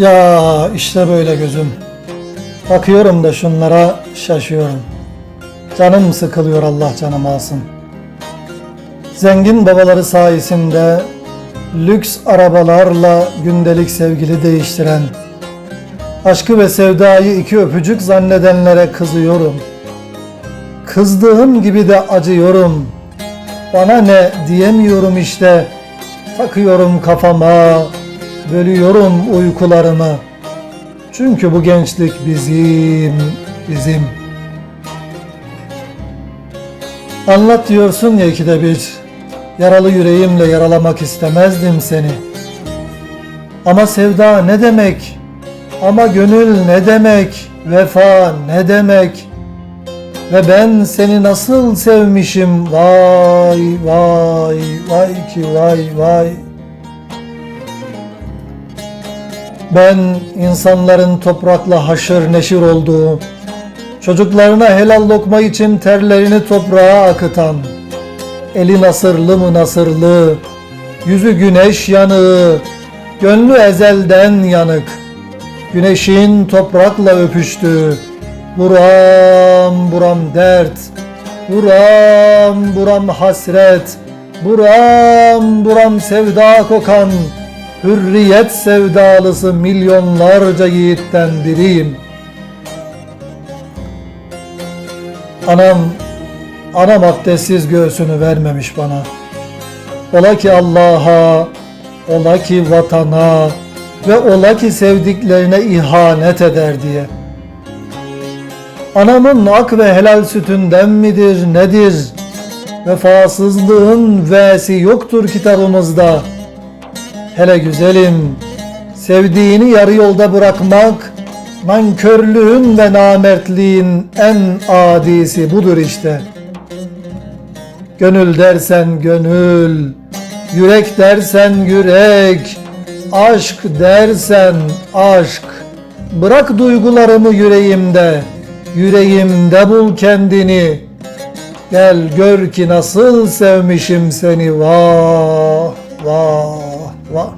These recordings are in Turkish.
Ya işte böyle gözüm. Bakıyorum da şunlara şaşıyorum. Canım sıkılıyor Allah canım alsın. Zengin babaları sayesinde lüks arabalarla gündelik sevgili değiştiren, aşkı ve sevdayı iki öpücük zannedenlere kızıyorum. Kızdığım gibi de acıyorum. Bana ne diyemiyorum işte. Takıyorum kafama, bölüyorum uykularımı. Çünkü bu gençlik bizim, bizim. Anlat diyorsun ya ikide bir. Yaralı yüreğimle yaralamak istemezdim seni. Ama sevda ne demek? Ama gönül ne demek? Vefa ne demek? Ve ben seni nasıl sevmişim vay vay vay ki vay vay. Ben insanların toprakla haşır neşir olduğu, çocuklarına helal lokma için terlerini toprağa akıtan, eli nasırlı mı nasırlı, yüzü güneş yanığı, gönlü ezelden yanık, güneşin toprakla öpüştüğü, buram buram dert, buram buram hasret, buram buram sevda kokan, hürriyet sevdalısı milyonlarca yiğitten biriyim. Anam, anam abdestsiz göğsünü vermemiş bana. Ola ki Allah'a, ola ki vatana ve ola ki sevdiklerine ihanet eder diye. Anamın ak ve helal sütünden midir nedir? Vefasızlığın v'si yoktur kitabımızda. Hele güzelim, sevdiğini yarı yolda bırakmak, nankörlüğün ve namertliğin en adisi budur işte. Gönül dersen gönül, yürek dersen yürek, aşk dersen aşk. Bırak duygularımı yüreğimde, yüreğimde bul kendini. Gel gör ki nasıl sevmişim seni vah vah vah.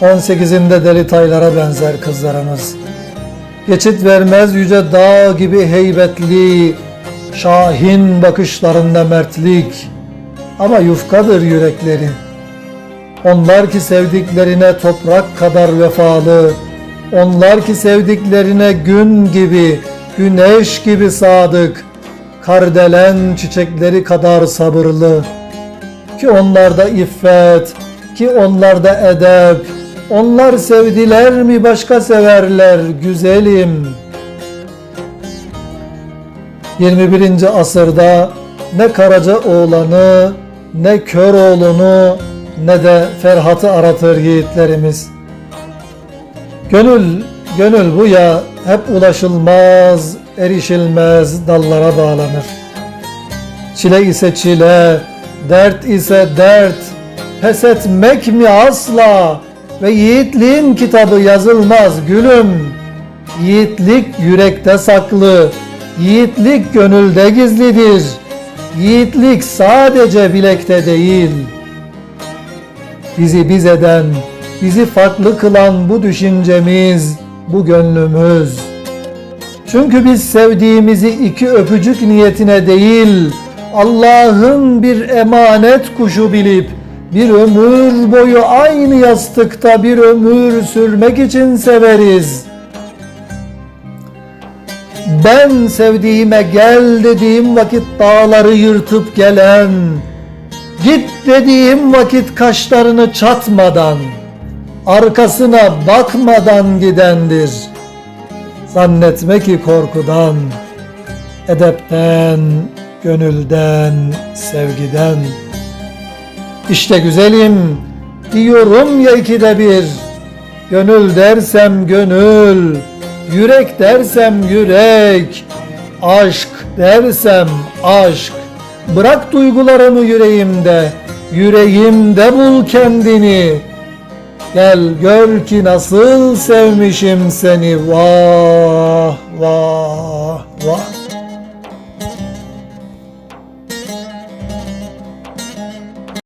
18'inde deli taylara benzer kızlarımız. Geçit vermez yüce dağ gibi heybetli, şahin bakışlarında mertlik. Ama yufkadır yürekleri. Onlar ki sevdiklerine toprak kadar vefalı, onlar ki sevdiklerine gün gibi, güneş gibi sadık, kardelen çiçekleri kadar sabırlı. Ki onlarda iffet, ki onlarda edep, onlar sevdiler mi başka severler güzelim. 21. asırda ne Karaca oğlanı, ne kör oğlunu, ne de Ferhat'ı aratır yiğitlerimiz. Gönül, gönül bu ya hep ulaşılmaz, erişilmez dallara bağlanır. Çile ise çile, dert ise dert, pes etmek mi asla ve yiğitliğin kitabı yazılmaz gülüm. Yiğitlik yürekte saklı, yiğitlik gönülde gizlidir. Yiğitlik sadece bilekte değil. Bizi biz eden, bizi farklı kılan bu düşüncemiz, bu gönlümüz. Çünkü biz sevdiğimizi iki öpücük niyetine değil, Allah'ın bir emanet kuşu bilip bir ömür boyu aynı yastıkta bir ömür sürmek için severiz. Ben sevdiğime gel dediğim vakit dağları yırtıp gelen, git dediğim vakit kaşlarını çatmadan, arkasına bakmadan gidendir. Zannetme ki korkudan, edepten, gönülden, sevgiden. İşte güzelim diyorum ya ikide bir. Gönül dersem gönül, yürek dersem yürek, aşk dersem aşk. Bırak duygularımı yüreğimde, yüreğimde bul kendini. Gel gör ki nasıl sevmişim seni vah vah vah.